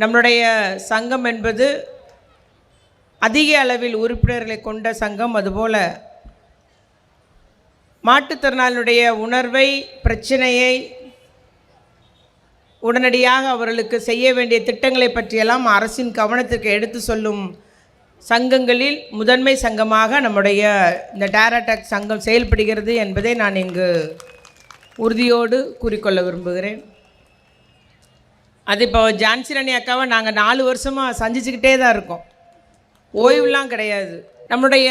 நம்மளுடைய சங்கம் என்பது அதிக அளவில் உறுப்பினர்களை கொண்ட சங்கம். அதுபோல் மாற்றுத்திறனாளியுடைய உணர்வை பிரச்சனையை உடனடியாக அவர்களுக்கு செய்ய வேண்டிய திட்டங்களை பற்றியெல்லாம் அரசின் கவனத்திற்கு எடுத்து சொல்லும் சங்கங்களில் முதன்மை சங்கமாக நம்முடைய இந்த டேராடெக் சங்கம் செயல்படுகிறது என்பதை நான் இங்கு உறுதியோடு கூறிக்கொள்ள விரும்புகிறேன். அது இப்போ ஜான்சி ராணி அக்காவை நாங்கள் நாலு வருஷமாக சந்திச்சுக்கிட்டே தான் இருக்கோம். ஓய்வுலாம் கிடையாது. நம்முடைய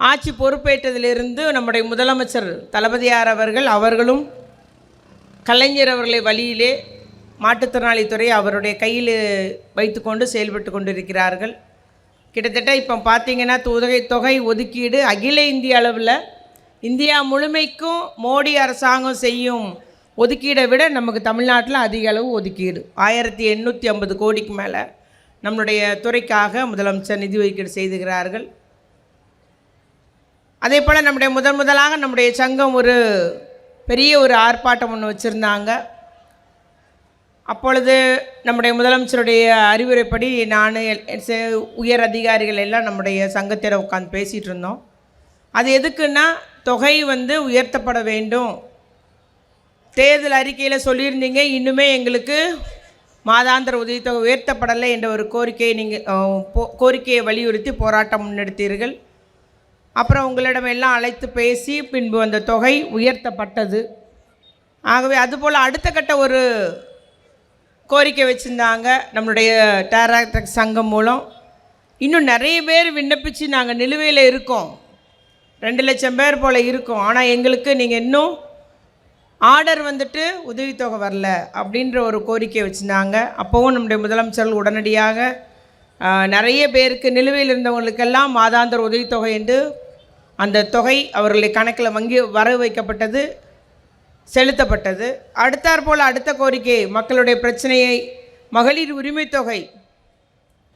ஆட்சி பொறுப்பேற்றதிலிருந்து நம்முடைய முதலமைச்சர் தளபதியார் அவர்கள் அவர்களும் கலைஞர் அவர்களை வழியிலே மாற்றுத்திறனாளித்துறை அவருடைய கையில் வைத்துக்கொண்டு செயல்பட்டு கொண்டிருக்கிறார்கள். கிட்டத்தட்ட இப்போ பார்த்தீங்கன்னா தொகை தொகை ஒதுக்கீடு அகில இந்திய அளவில் இந்தியா முழுமைக்கும் மோடி அரசாங்கம் செய்யும் ஒதுக்கீடை விட நமக்கு தமிழ்நாட்டில் அதிக அளவு ஒதுக்கீடு. ஆயிரத்தி எண்ணூற்றி ஐம்பது கோடிக்கு மேலே நம்மளுடைய துறைக்காக முதலமைச்சர் நிதி ஒதுக்கீடு செய்துகிறார்கள் அதே போல் நம்முடைய முதன் முதலாக நம்முடைய சங்கம் ஒரு பெரிய ஒரு ஆர்ப்பாட்டம் ஒன்று வச்சுருந்தாங்க. அப்பொழுது நம்முடைய முதலமைச்சருடைய அறிவுரைப்படி நான் செ- உயர் அதிகாரிகள் எல்லாம் நம்முடைய சங்கத்தில் உட்காந்து பேசிகிட்டு இருந்தோம். அது எதுக்குன்னா தொகை வந்து உயர்த்தப்பட வேண்டும். தேர்தல் அறிக்கையில் சொல்லியிருந்தீங்க. இன்னுமே எங்களுக்கு மாதாந்திர உதவித்தொகை உயர்த்தப்படலை என்ற ஒரு கோரிக்கையை நீங்கள் கோரிக்கையை வலியுறுத்தி போராட்டம் முன்னெடுத்தீர்கள். அப்புறம் உங்களிடம் எல்லாம் அழைத்து பேசி பின்பு அந்த தொகை உயர்த்தப்பட்டது. ஆகவே அதுபோல் அடுத்த கட்ட ஒரு கோரிக்கை வச்சுருந்தாங்க நம்மளுடைய டேராக்டர் சங்கம் மூலம். இன்னும் நிறைய பேர் விண்ணப்பித்து நாங்கள் நிலுவையில் இருக்கோம். ரெண்டு லட்சம் பேர் போல் இருக்கோம். ஆனால் எங்களுக்கு நீங்கள் இன்னும் ஆர்டர் வந்துட்டு உதவித்தொகை வரல அப்படின்ற ஒரு கோரிக்கை வச்சுருந்தாங்க. அப்போவும் நம்முடைய முதலமைச்சர்கள் உடனடியாக நிறைய பேருக்கு நிலுவையில் இருந்தவங்களுக்கெல்லாம் மாதாந்திர உதவித்தொகை என்று அந்த தொகை அவர்களுடைய கணக்கில் வங்கி வர வைக்கப்பட்டது செலுத்தப்பட்டது. அடுத்தாற் போல் அடுத்த கோரிக்கை மக்களுடைய பிரச்சனையை மகளிர் உரிமைத்தொகை.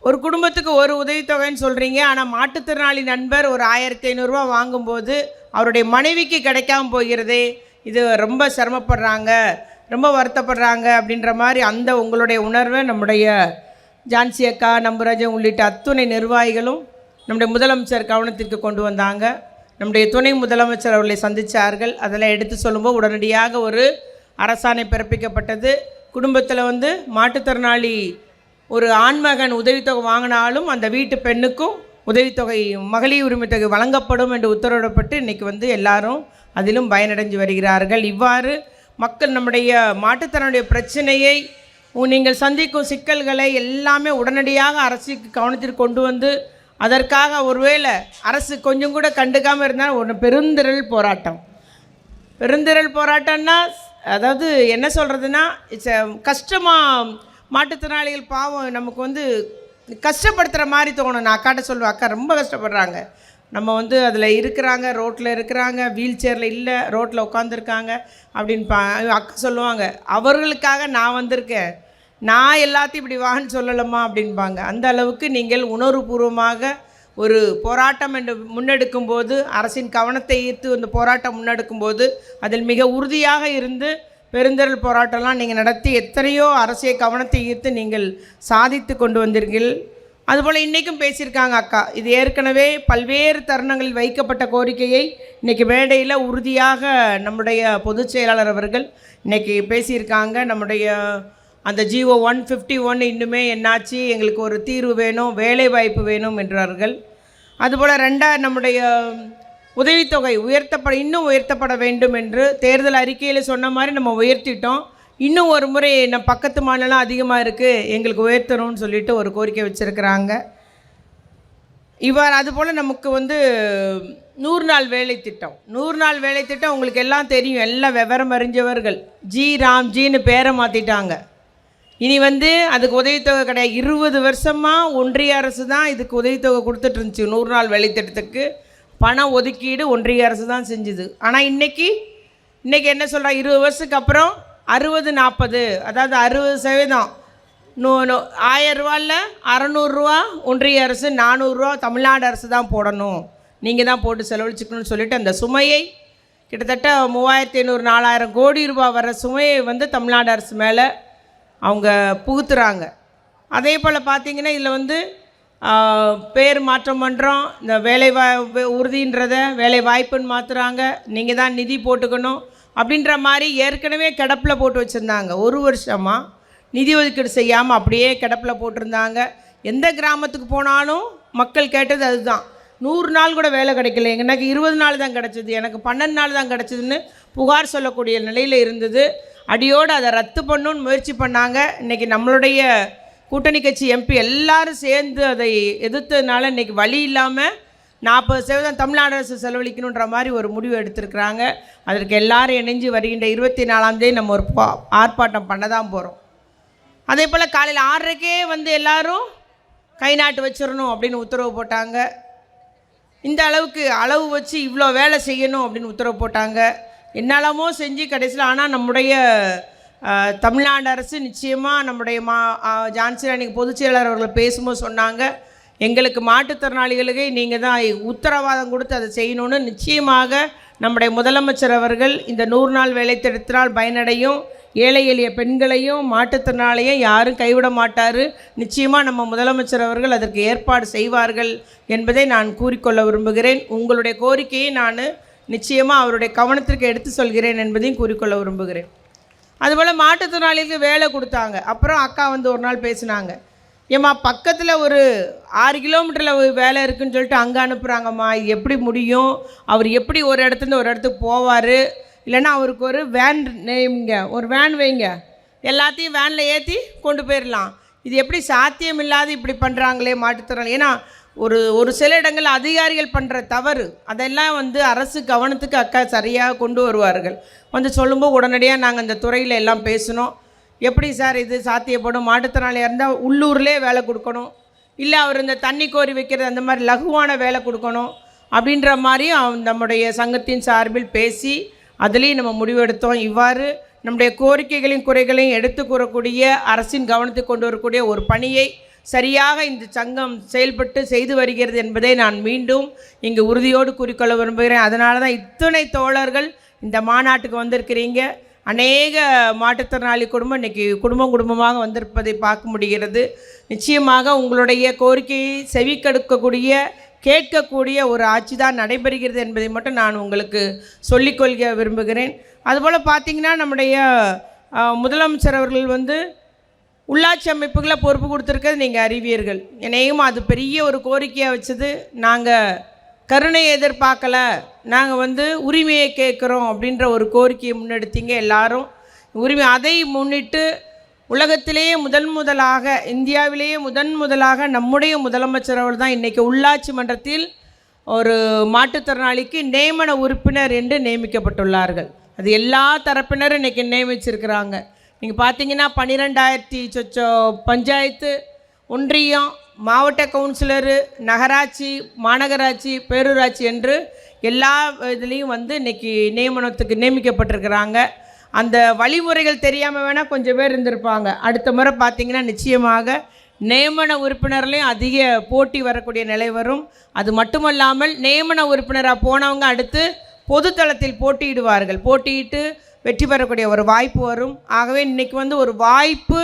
ஒரு குடும்பத்துக்கு ஒரு உதவித்தொகைன்னு சொல்கிறீங்க ஆனால் மாற்றுத்திறனாளி நண்பர் ஒரு ஆயிரத்தி ஐநூறுரூவா வாங்கும்போது அவருடைய மனைவிக்கு கிடைக்காம போகிறதே இது ரொம்ப சிரமப்படுறாங்க ரொம்ப வருத்தப்படுறாங்க அப்படின்ற மாதிரி அந்த உங்களுடைய உணர்வை நம்முடைய ஜான்சி அக்கா நம்புராஜன் உள்ளிட்ட அத்துணை நிர்வாகிகளும் நம்முடைய முதலமைச்சர் கவனத்திற்கு கொண்டு வந்தாங்க. நம்முடைய துணை முதலமைச்சர் அவர்களை சந்தித்தார்கள் அதெல்லாம் எடுத்து சொல்லும்போது உடனடியாக ஒரு அரசாணை பிறப்பிக்கப்பட்டது. குடும்பத்தில் வந்து மாற்றுத்திறனாளி ஒரு ஆண்மகன் உதவித்தொகை வாங்கினாலும் அந்த வீட்டு பெண்ணுக்கும் உதவித்தொகை மகளிர் உரிமைத்தொகை வழங்கப்படும் என்று உத்தரவிடப்பட்டு இன்றைக்கி வந்து எல்லாரும் அதிலும் பயனடைஞ்சு வருகிறார்கள். இவ்வாறு மக்கள் நம்முடைய மாட்டுத்தனுடைய பிரச்சனையை நீங்கள் சந்திக்கும் சிக்கல்களை எல்லாமே உடனடியாக அரசுக்கு கவனத்திற்கு கொண்டு வந்து அதற்காக ஒருவேளை அரசு கொஞ்சம் கூட கண்டுக்காமல் இருந்தால் ஒன்று பெருந்திரள் போராட்டம். பெருந்திரள் போராட்டம்னா அதாவது என்ன சொல்கிறதுனா இட்ஸ் கஷ்டமாக மாற்றுத்திறனாளிகள் பாவம் நமக்கு வந்து கஷ்டப்படுத்துகிற மாதிரி தோணும். நான் அக்காட்ட சொல்லுவேன் அக்கா ரொம்ப கஷ்டப்படுறாங்க. நம்ம வந்து அதில் இருக்கிறாங்க ரோட்டில் இருக்கிறாங்க வீல் சேரில் இல்லை ரோட்டில் உட்காந்துருக்காங்க அப்படின்னு பா அக்கா சொல்லுவாங்க அவர்களுக்காக நான் வந்திருக்கேன். நான் எல்லாத்தையும் இப்படி வான்னு சொல்லலாமா அப்படின்பாங்க அந்த அளவுக்கு நீங்கள் உணர்வுபூர்வமாக ஒரு போராட்டம் என்று முன்னெடுக்கும் போது அரசின் கவனத்தை ஈர்த்து அந்த போராட்டம் முன்னெடுக்கும் போது அதில் மிக உறுதியாக இருந்து பெருந்திரள் போராட்டம்லாம் நீங்கள் நடத்தி எத்தனையோ அரசியல் கவனத்தை ஈர்த்து நீங்கள் சாதித்து கொண்டு வந்தீர்கள். அதுபோல் இன்றைக்கும் பேசியிருக்காங்க அக்கா. இது ஏற்கனவே பல்வேறு தருணங்களில் வைக்கப்பட்ட கோரிக்கையை இன்றைக்கி மேடையில் உறுதியாக நம்முடைய பொதுச் செயலாளர் அவர்கள் இன்றைக்கி பேசியிருக்காங்க. நம்முடைய அந்த ஜிஓ ஒன் ஃபிஃப்டி ஒன் இன்னுமே என்னாச்சு எங்களுக்கு ஒரு தீர்வு வேணும் வேலை வாய்ப்பு வேணும் என்றார்கள். அதுபோல் ரெண்டா நம்முடைய உதவித்தொகை உயர்த்தப்பட இன்னும் உயர்த்தப்பட வேண்டும் என்று தேர்தல் அறிக்கையில் சொன்ன மாதிரி நம்ம உயர்த்திட்டோம். இன்னும் ஒரு முறை நம்ம பக்கத்து மாநிலம் அதிகமாக இருக்குது எங்களுக்கு உயர்த்தணும்னு சொல்லிட்டு ஒரு கோரிக்கை வச்சுருக்கிறாங்க. இவ்வாறு அதுபோல் நமக்கு வந்து நூறு நாள் வேலை திட்டம். நூறு நாள் வேலை திட்டம் உங்களுக்கு எல்லாம் தெரியும் எல்லாம் விவரம் அறிஞ்சவர்கள். ஜி ராம் ஜின்னு பேரை மாற்றிட்டாங்க இனி வந்து அதுக்கு உதவித்தொகை கிடையாது. இருபது வருஷமாக ஒன்றிய அரசு தான் இதுக்கு உதவித்தொகை கொடுத்துட்டு இருந்துச்சு நூறு நாள் வேலை திட்டத்துக்கு. பண ஒதுக்கீடு ஒன்றிய அரசு தான் செஞ்சுது. ஆனால் இன்றைக்கி இன்றைக்கி என்ன சொல்கிறாங்க இருபது வருஷத்துக்கு அப்புறம் அறுபது நாற்பது அதாவது அறுபது சதவீதம். நூ நூ ஆயிரம் ரூபாயில் அறநூறுரூவா ஒன்றிய அரசு நானூறுரூவா தமிழ்நாடு அரசு தான் போடணும். நீங்கள் தான் போட்டு செலவழிச்சுக்கணும்னு சொல்லிட்டு அந்த சுமையை கிட்டத்தட்ட மூவாயிரத்தி ஐநூறு நாலாயிரம் கோடி ரூபாய் வர சுமையை வந்து தமிழ்நாடு அரசு மேலே அவங்க புகுத்துறாங்க. அதே போல் பார்த்தீங்கன்னா இதில் வந்து பேர் மாற்றம் பண்ணுறோம் இந்த வேலை வா வே- உறுதின்றத வேலை வாய்ப்புன்னு மாற்றுறாங்க நீங்கள் தான் நிதி போட்டுக்கணும். அப்படின்ற மாதிரி ஏற்கனவே கிடப்பில் போட்டு வச்சுருந்தாங்க. ஒரு வருஷமாக நிதி ஒதுக்கீடு செய்யாமல் அப்படியே கிடப்பில் போட்டிருந்தாங்க. எந்த கிராமத்துக்கு போனாலும் மக்கள் கேட்டது அதுதான். நூறு நாள் கூட வேலை கிடைக்கல. எனக்கு இருபது நாள் தான் கிடச்சிது. எனக்கு பன்னெண்டு நாள் தான் கிடச்சிதுன்னு புகார் சொல்லக்கூடிய நிலையில் இருந்தது. அடியோடு அதை ரத்து பண்ணுன்னு முயற்சி பண்ணாங்க. இன்றைக்கி நம்மளுடைய கூட்டணி கட்சி எம்பி எல்லாரும் சேர்ந்து அதை எதிர்த்ததுனால இன்றைக்கி வழி இல்லாமல் நாற்பது சதவீதம் தமிழ்நாடு அரசு செலவழிக்கணுன்ற மாதிரி ஒரு முடிவு எடுத்திருக்கிறாங்க. அதற்கு எல்லாரும் இணைஞ்சு வருகின்ற இருபத்தி நாலாம் தேதி நம்ம ஒரு பா- ஆர்ப்பாட்டம் பண்ண தான் போகிறோம் அதே போல் காலையில் ஆறரைக்கே வந்து எல்லாரும் கை நாட்டு வச்சிடணும் அப்படின்னு உத்தரவு போட்டாங்க. இந்த அளவுக்கு அளவு வச்சு இவ்வளோ வேலை செய்யணும் அப்படின்னு உத்தரவு போட்டாங்க. என்னெல்லாமோ செஞ்சு கடைசியில் ஆனால் நம்முடைய தமிழ்நாடு அரசு நிச்சயமாக நம்முடைய மா ஜான்சி ராணிக்கு பொதுச் செயலாளர் அவர்கள் பேசும்போது சொன்னாங்க. எங்களுக்கு மாற்றுத்திறனாளிகளுக்கு நீங்கள் தான் உத்தரவாதம் கொடுத்து அதை செய்யணும்னு நிச்சயமாக நம்முடைய முதலமைச்சர் அவர்கள் இந்த நூறு நாள் வேலை திட்டத்தினால் பயனடையும். ஏழை எளிய பெண்களையும் மாற்றுத்திறனாளியும் யாரும் கைவிட மாட்டார். நிச்சயமாக நம்ம முதலமைச்சர் அவர்கள் அதற்கு ஏற்பாடு செய்வார்கள் என்பதை நான் கூறிக்கொள்ள விரும்புகிறேன். உங்களுடைய கோரிக்கையை நான் நிச்சயமாக அவருடைய கவனத்திற்கு எடுத்து சொல்கிறேன் என்பதையும் கூறிக்கொள்ள விரும்புகிறேன். அதுபோல் மாற்றுத்திறனாளிகளுக்கு வேலை கொடுத்தாங்க. அப்புறம் அக்கா வந்து ஒரு நாள் பேசினாங்க. ஏம்மா பக்கத்தில் ஒரு ஆறு கிலோமீட்டரில் வேலை இருக்குதுன்னு சொல்லிட்டு அங்கே அனுப்புகிறாங்கம்மா இது எப்படி முடியும்? அவர் எப்படி ஒரு இடத்துலேருந்து ஒரு இடத்துக்கு போவார்? இல்லைன்னா அவருக்கு ஒரு வேன் நேம்ங்க ஒரு வேன் வைங்க. எல்லாத்தையும் வேனில் ஏற்றி கொண்டு போயிடலாம் இது எப்படி சாத்தியம் இல்லாத இப்படி பண்ணுறாங்களே மாற்றுத்திறனாளி ஏன்னா ஒரு ஒரு சில இடங்களில் அதிகாரிகள் பண்ணுற தவறு அதெல்லாம் வந்து அரசு கவனத்துக்கு அக்கா சரியாக கொண்டு வருவார்கள். வந்து சொல்லும்போது உடனடியாக நாங்கள் இந்த துறையில் எல்லாம் பேசினோம். எப்படி சார் இது சாத்தியப்படும்? மாற்றுத்திறனாளியாக இருந்தால் உள்ளூர்லேயே வேலை கொடுக்கணும். இல்லை அவர் இந்த தண்ணி கோரி வைக்கிறது அந்த மாதிரி லகுவான வேலை கொடுக்கணும் அப்படின்ற மாதிரியும் அவன் நம்முடைய சங்கத்தின் சார்பில் பேசி அதுலேயும் நம்ம முடிவெடுத்தோம். இவ்வாறு நம்முடைய கோரிக்கைகளையும் குறைகளையும் எடுத்து கூறக்கூடிய அரசின் கவனத்துக்கு கொண்டு வரக்கூடிய ஒரு பணியை சரியாக இந்த சங்கம் செயல்பட்டு செய்து வருகிறது என்பதை நான் மீண்டும் இங்கு உறுதியோடு கூறிக்கொள்ள விரும்புகிறேன். அதனால தான் இத்தனை தோழர்கள் இந்த மாநாட்டுக்கு வந்திருக்கிறீங்க. அநேக மாற்றுத்திறனாளி குடும்பம் இன்றைக்கி குடும்பம் குடும்பமாக வந்திருப்பதை பார்க்க முடிகிறது. நிச்சயமாக உங்களுடைய கோரிக்கையை செவிக்கெடுக்கக்கூடிய கேட்கக்கூடிய ஒரு ஆட்சி தான் நடைபெறுகிறது என்பதை மட்டும் நான் உங்களுக்கு சொல்லிக்கொள்க விரும்புகிறேன். அதுபோல் பார்த்தீங்கன்னா நம்முடைய முதலமைச்சர் அவர்கள் வந்து உள்ளாட்சி அமைப்புகளை பொறுப்பு கொடுத்துருக்கிறது நீங்கள் அறிவீர்கள். என்னையும் அது பெரிய ஒரு கோரிக்கையாக வச்சது. நாங்கள் கருணையை எதிர்பார்க்கல. நாங்கள் வந்து உரிமையை கேட்குறோம் அப்படின்ற ஒரு கோரிக்கையை முன்னெடுத்தீங்க எல்லாரும். உரிமை அதை முன்னிட்டு உலகத்திலேயே முதன் முதலாக இந்தியாவிலேயே முதன் முதலாக நம்முடைய முதலமைச்சர் அவர் தான் இன்றைக்கி உள்ளாட்சி மன்றத்தில் ஒரு மாற்றுத்திறனாளிக்கு நியமன உறுப்பினர் என்று நியமிக்கப்பட்டுள்ளார்கள். அது எல்லா தரப்பினரும் இன்றைக்கி நியமிச்சிருக்கிறாங்க. நீங்கள் பார்த்தீங்கன்னா பன்னிரெண்டாயிரத்தி சொச்சோ பஞ்சாயத்து ஒன்றியம் மாவட்ட கவுன்சிலரு நகராட்சி மாநகராட்சி பேரூராட்சி என்று எல்லா இதுலேயும் வந்து இன்றைக்கி நியமனத்துக்கு நியமிக்கப்பட்டிருக்கிறாங்க. அந்த வழிமுறைகள் தெரியாமல் வேணால் கொஞ்சம் பேர் இருந்திருப்பாங்க. அடுத்த முறை பார்த்திங்கன்னா நிச்சயமாக நியமன உறுப்பினர்லேயும் அதிக போட்டி வரக்கூடிய நிலை வரும். அது மட்டுமல்லாமல் நியமன உறுப்பினராக போனவங்க அடுத்து பொதுத்தளத்தில் போட்டியிடுவார்கள். போட்டியிட்டு வெற்றி பெறக்கூடிய ஒரு வாய்ப்பு வரும். ஆகவே இன்றைக்கி வந்து ஒரு வாய்ப்பு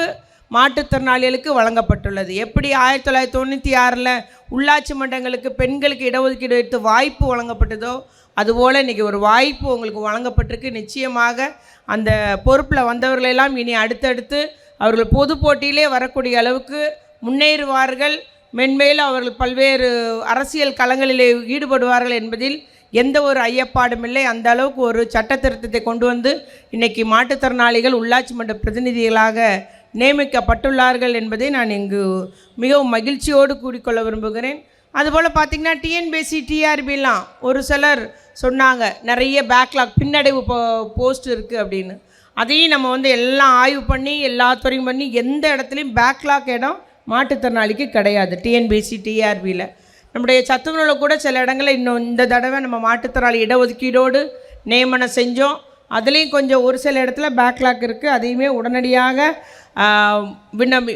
மாற்றுத்திறனாளிகளுக்கு வழங்கப்பட்டுள்ளது. எப்படி ஆயிரத்தி தொள்ளாயிரத்தி தொண்ணூற்றி ஆறில் உள்ளாட்சி மன்றங்களுக்கு பெண்களுக்கு இடஒதுக்கீடு வைத்து வாய்ப்பு வழங்கப்பட்டதோ அதுபோல் இன்றைக்கி ஒரு வாய்ப்பு உங்களுக்கு வழங்கப்பட்டிருக்கு. நிச்சயமாக அந்த பொறுப்பில் வந்தவர்களெல்லாம் இனி அடுத்தடுத்து அவர்கள் பொது போட்டியிலே வரக்கூடிய அளவுக்கு முன்னேறுவார்கள். மென்மேலும் அவர்கள் பல்வேறு அரசியல் களங்களிலே ஈடுபடுவார்கள் என்பதில் எந்த ஒரு ஐயப்பாடும் இல்லை. அந்த அளவுக்கு ஒரு சட்ட திருத்தத்தை கொண்டு வந்து இன்னைக்கு மாற்றுத்திறனாளிகள் உள்ளாட்சி மன்ற பிரதிநிதிகளாக நியமிக்கப்பட்டுள்ளார்கள் என்பதை நான் இங்கு மிகவும் மகிழ்ச்சியோடு கூறிக்கொள்ள விரும்புகிறேன். அதுபோல் பார்த்திங்கன்னா டிஎன்பிஎஸ்சி டிஆர்பிலாம் ஒரு சிலர் சொன்னாங்க நிறைய பேக்லாக் பின்னடைவு போ போஸ்ட் இருக்குது அப்படின்னு. அதையும் நம்ம வந்து எல்லாம் ஆய்வு பண்ணி எல்லா துறையும் பண்ணி எந்த இடத்துலையும் பேக்லாக் இடம் மாற்றுத்திறனாளிக்கு கிடையாது டிஎன்பிஎஸ்சி டிஆர்பியில் நம்முடைய சத்துணவில் கூட சில இடங்களில் இன்னும் இந்த தடவை நம்ம மாற்றுத்திறனாளி இடஒதுக்கீடோடு நியமனம் செஞ்சோம். அதுலேயும் கொஞ்சம் ஒரு சில இடத்துல பேக்லாக் இருக்குது அதையுமே உடனடியாக விண்ணப்பி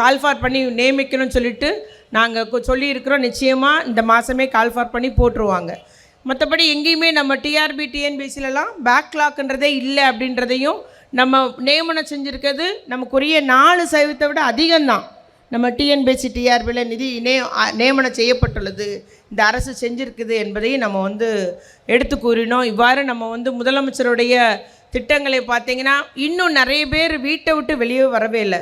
கால்ஃபார் பண்ணி நியமிக்கணும்னு சொல்லிட்டு நாங்கள் சொல்லியிருக்கிறோம். நிச்சயமாக இந்த மாதமே கால்ஃபார் பண்ணி போட்டுருவாங்க. மற்றபடி எங்கேயுமே நம்ம டிஆர்பி டிஎன்பிசிலலாம் பேக்லாக்ன்றதே இல்லை அப்படின்றதையும் நம்ம நியமனம் செஞ்சுருக்கிறது நமக்குரிய நாலு சதவீதத்தை விட அதிகம்தான். நம்ம டிஎன்பிஎஸ்சி டிஆர்பியில் நிதி நே நியமனம் செய்யப்பட்டுள்ளது. இந்த அரசு செஞ்சுருக்குது என்பதையும் நம்ம வந்து எடுத்து கூறினோம். இவ்வாறு நம்ம வந்து முதலமைச்சருடைய திட்டங்களை பார்த்தீங்கன்னா இன்னும் நிறைய பேர் வீட்டை விட்டு வெளியே வரவே இல்லை.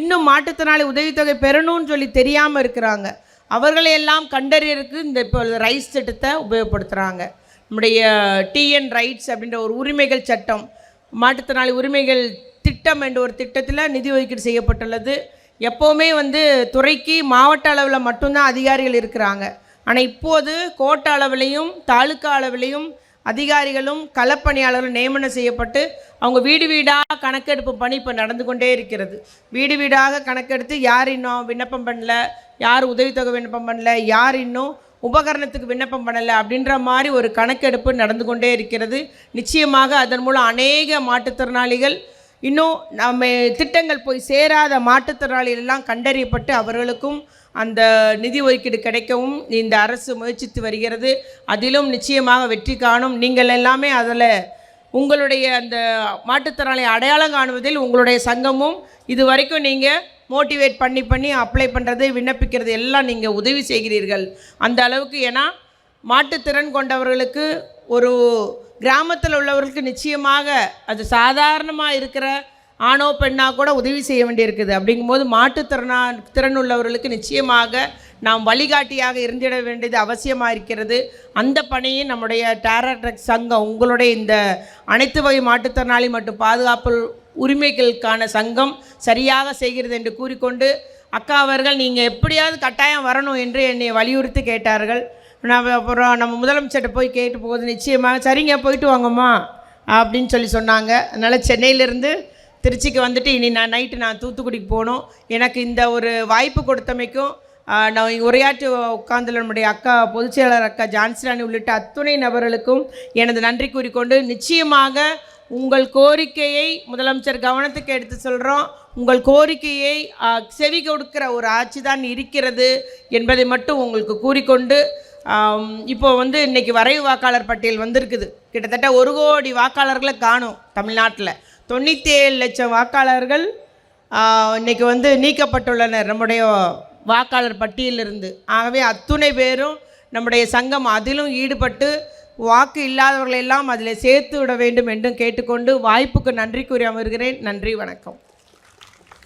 இன்னும் மாற்றுத்திறனாளி உதவித்தொகை பெறணும்னு சொல்லி தெரியாமல் இருக்கிறாங்க. அவர்களையெல்லாம் கண்டறியறதுக்கு இந்த இப்போ ரைஸ் திட்டத்தை உபயோகப்படுத்துகிறாங்க நம்முடைய டிஎன் ரைட்ஸ் அப்படின்ற ஒரு உரிமைகள் சட்டம் மாற்றுத்திறனாளி உரிமைகள் திட்டம் என்ற ஒரு திட்டத்தில் நிதி ஒதுக்கீடு செய்யப்பட்டுள்ளது. எப்போவுமே வந்து துறைக்கு மாவட்ட அளவில் மட்டும்தான் அதிகாரிகள் இருக்கிறாங்க. ஆனால் இப்போது கோட்ட அளவிலையும் தாலுக்கா அளவிலையும் அதிகாரிகளும் களப்பணியாளரும் நியமனம் செய்யப்பட்டு அவங்க வீடு வீடாக கணக்கெடுப்பு பணி இப்போ நடந்து கொண்டே இருக்கிறது. வீடு வீடாக கணக்கெடுத்து யார் இன்னும் விண்ணப்பம் பண்ணல யார் உதவித்தொகை விண்ணப்பம் பண்ணல யார் இன்னும் உபகரணத்துக்கு விண்ணப்பம் பண்ணலை அப்படின்ற மாதிரி ஒரு கணக்கெடுப்பு நடந்து கொண்டே இருக்கிறது. நிச்சயமாக அதன் மூலம் அநேக மாற்றுத்திறனாளிகள் இன்னும் நம்ம திட்டங்கள் போய் சேராத மாற்றுத்திறனாளிகளெல்லாம் கண்டறியப்பட்டு அவர்களுக்கும் அந்த நிதி ஒதுக்கீடு கிடைக்கவும் இந்த அரசு முயற்சித்து வருகிறது. அதிலும் நிச்சயமாக வெற்றி காணும். நீங்கள் எல்லாமே அதில் உங்களுடைய அந்த மாற்றுத்திறனாளி அடையாளம் காணுவதில் உங்களுடைய சங்கமும் இது வரைக்கும் நீங்கள் மோட்டிவேட் பண்ணி பண்ணி அப்ளை பண்ணுறது விண்ணப்பிக்கிறது எல்லாம் நீங்கள் உதவி செய்கிறீர்கள். அந்த அளவுக்கு ஏன்னா மாட்டுத்திறன் கொண்டவர்களுக்கு ஒரு கிராமத்தில் உள்ளவர்களுக்கு நிச்சயமாக அது சாதாரணமாக இருக்கிற ஆணோ பெண்ணா கூட உதவி செய்ய வேண்டியிருக்குது. அப்படிங்கும்போது மாற்றுத்திறனா திறன் உள்ளவர்களுக்கு நிச்சயமாக நாம் வழிகாட்டியாக இருந்திட வேண்டியது அவசியமாக இருக்கிறது. அந்த பணியை நம்முடைய டேரக்டர் சங்கம் உங்களுடைய இந்த அனைத்து வகை மாற்றுத்திறனாளி மற்றும் பாதுகாப்பு உரிமைகளுக்கான சங்கம் சரியாக செய்கிறது என்று கூறிக்கொண்டு அக்கா அவர்கள் நீங்கள் எப்படியாவது கட்டாயம் வரணும் என்று என்னை வலியுறுத்தி கேட்டார்கள். நான் அப்புறம் நம்ம முதலமைச்சர்கிட்ட போய் கேட்டு போகுது நிச்சயமாக சரிங்க போயிட்டு வாங்கம்மா அப்படின்னு சொல்லி சொன்னாங்க. அதனால் சென்னையிலேருந்து திருச்சிக்கு வந்துட்டு இனி நான் நைட்டு நான் தூத்துக்குடிக்கு போகணும். எனக்கு இந்த ஒரு வாய்ப்பு கொடுத்தமைக்கும் நான் உரையாற்று உரையாற்றி உட்கார்ந்துள்ள நம்முடைய அக்கா பொதுச்செயலாளர் அக்கா ஜான்சிராணி உள்ளிட்ட அத்துணை நபர்களுக்கும் எனது நன்றி கூறிக்கொண்டு நிச்சயமாக உங்கள் கோரிக்கையை முதலமைச்சர் கவனத்துக்கு எடுத்து சொல்கிறோம் உங்கள் கோரிக்கையை செவி கொடுக்கிற ஒரு ஆட்சி தான் இருக்கிறது என்பதை மட்டும் உங்களுக்கு கூறிக்கொண்டு இப்போ வந்து இன்னைக்கு வரைவு வாக்காளர் பட்டியல் வந்திருக்குது. கிட்டத்தட்ட ஒரு கோடி வாக்காளர்களை காணும் தமிழ்நாட்டில். தொண்ணூற்றி ஏழு லட்சம் வாக்காளர்கள் இன்றைக்கி வந்து நீக்கப்பட்டுள்ளனர் நம்முடைய வாக்காளர் பட்டியலிருந்து ஆகவே அத்துணை பேரும் நம்முடைய சங்கம் அதிலும் ஈடுபட்டு வாக்கு இல்லாதவர்களெல்லாம் அதில் சேர்த்து விட வேண்டும் என்றும் கேட்டுக்கொண்டு வாய்ப்புக்கு நன்றி கூறி அமர்கிறேன். நன்றி வணக்கம்.